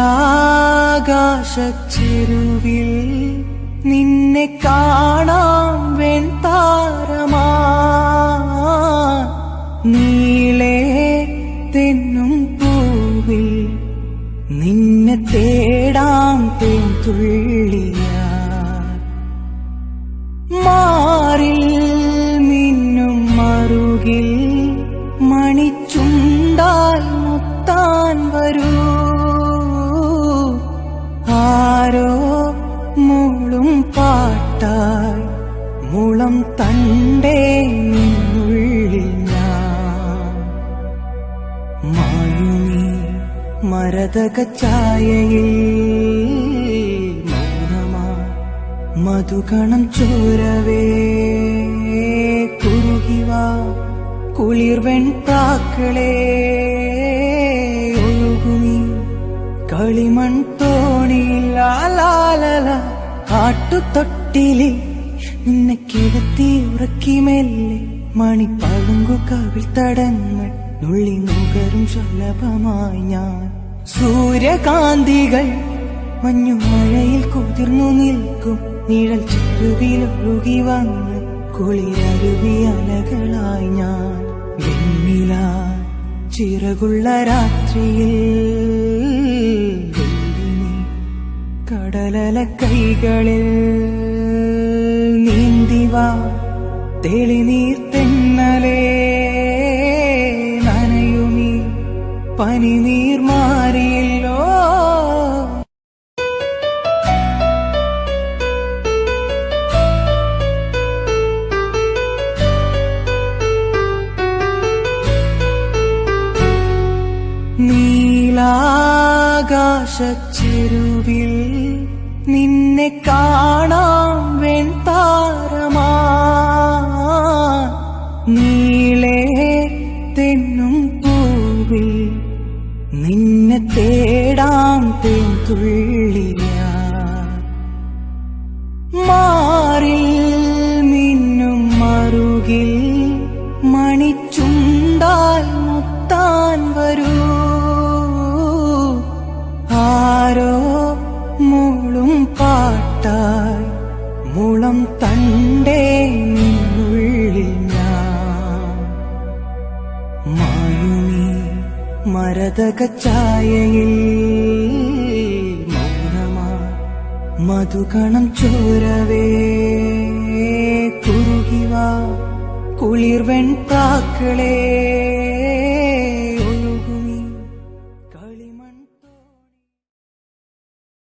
നീലാകാശച്ചെരുവിൽ നിന്നെ കാണാം വെൺതാരമാ. നീളേ തെന്നും പൂവിൽ നിന്നെ തേടാം തേൻതുള്ളിയാ. മാറിൽ മിന്നും മറുകിൽ മണിച്ചുണ്ടാൽ മുത്താൻ വരൂ. മൂളും പാട്ടായി മുളം തണ്ടേ നിന്നുള്ളിൽ ഞാൻ. മായുമീ മരതക ചായയിൽ മൗനമാ മധുകണം ചോരവേ. കുറുകിവാ കുളിർവെൺ പ്രാക്കളേ. കളിമൺ തോണിയിലാലാലല ആട്ടുതൊട്ടിലിൽ നിന്നെ കിടത്തി ഉറക്കി മെല്ലെ. മണിപ്പളുങ്കു കവിൾ തടങ്ങൾ. നുള്ളി നുകരും സുലഭമായി ഞാൻ. സൂര്യകാന്തികൾ മഞ്ഞുമഴയിൽ കുതിർന്നു നിൽക്കും. നിഴൽ ചെരുവിലൊഴുകി വന്ന് കുളിരരുവി അലകളായി ഞാൻ. ചിറകുള്ള രാത്രിയിൽ കടലല കൈകളിൽ നീന്തിവാ. തെളിനീർ തെന്നലേ നനയുമീ. പനിനീർ മാറിയല്ലോ. നീലാകാശച്ചെരുവിൽ നിന്നെ കാണാം വെൺതാരമാ. നീളേ തെന്നും പൂവിൽ നിന്നെ തേടാം തേൻതുള്ളിയാ. മാറിൽ മിന്നും മറുകിൽ മരതക മൗനമാ മധുകണം ചോരവേ. കുറുകിവാ കുളിർവെൺ പ്രാക്കളേ